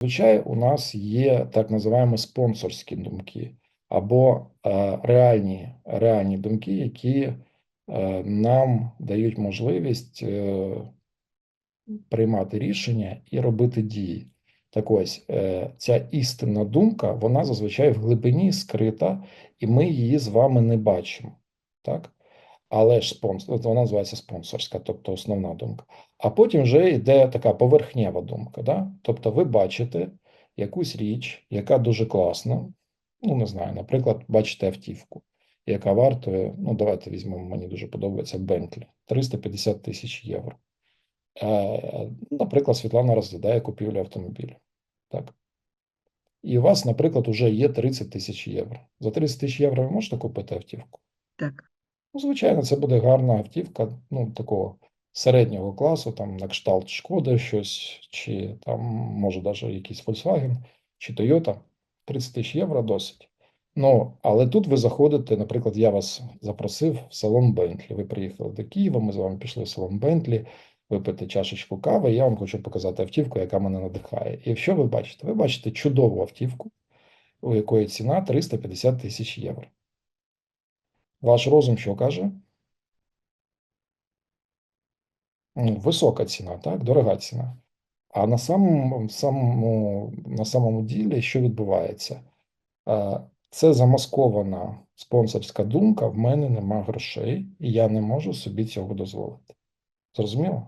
Зазвичай у нас є так називаємо спонсорські думки або е, реальні, реальні думки, які е, нам дають можливість е, приймати рішення і робити дії. Так ось, ця істинна думка, вона зазвичай в глибині скрита, і ми її з вами не бачимо. Так? Але ж спонсор, вона називається спонсорська, тобто основна думка. А потім вже йде така поверхнева думка. Да? Тобто ви бачите якусь річ, яка дуже класна. Ну, не знаю, наприклад, бачите автівку, яка вартує, ну, давайте візьмемо, мені дуже подобається Bentley, 350 тисяч євро. Е, Наприклад, Світлана розглядає купівлю автомобіля. Так. І у вас, наприклад, вже є 30 тисяч євро. За 30 тисяч євро ви можете купити автівку? Так. Ну, звичайно, це буде гарна автівка, ну, такого середнього класу, там на кшталт Шкоди щось, чи там, може, навіть якийсь Volkswagen, чи Toyota. 30 тисяч євро досить. Ну, але тут ви заходите, наприклад, я вас запросив в салон Бентлі. Ви приїхали до Києва, ми з вами пішли в салон Бентлі, випити чашечку кави, я вам хочу показати автівку, яка мене надихає. І що ви бачите? Ви бачите чудову автівку, у якої ціна 350 тисяч євро. Ваш розум що каже? Ну, висока ціна, так, дорога ціна. А на самому, на самому ділі що відбувається? Це замаскована спонсорська думка, в мене нема грошей, і я не можу собі цього дозволити. Зрозуміло?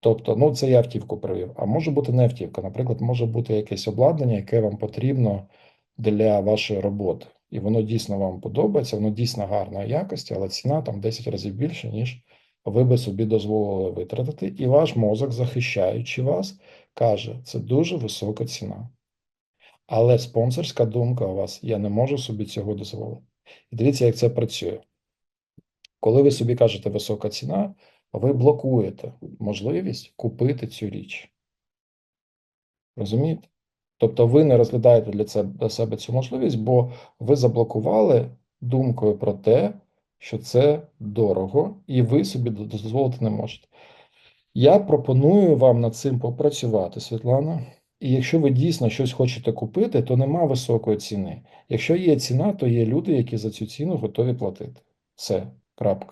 Тобто, ну це я автівку привів, а може бути не автівка. Наприклад, може бути якесь обладнання, яке вам потрібно для вашої роботи. І воно дійсно вам подобається, воно дійсно гарної якості, але ціна там 10 разів більше, ніж ви би собі дозволили витратити. І ваш мозок, захищаючи вас, каже, це дуже висока ціна. Але спонсорська думка у вас, я не можу собі цього дозволити. І дивіться, як це працює. Коли ви собі кажете висока ціна, ви блокуєте можливість купити цю річ. Розумієте? Тобто ви не розглядаєте для себе цю можливість, бо ви заблокували думкою про те, що це дорого, і ви собі дозволити не можете. Я пропоную вам над цим попрацювати, Світлана. І якщо ви дійсно щось хочете купити, то нема високої ціни. Якщо є ціна, то є люди, які за цю ціну готові платити. Все, крапка.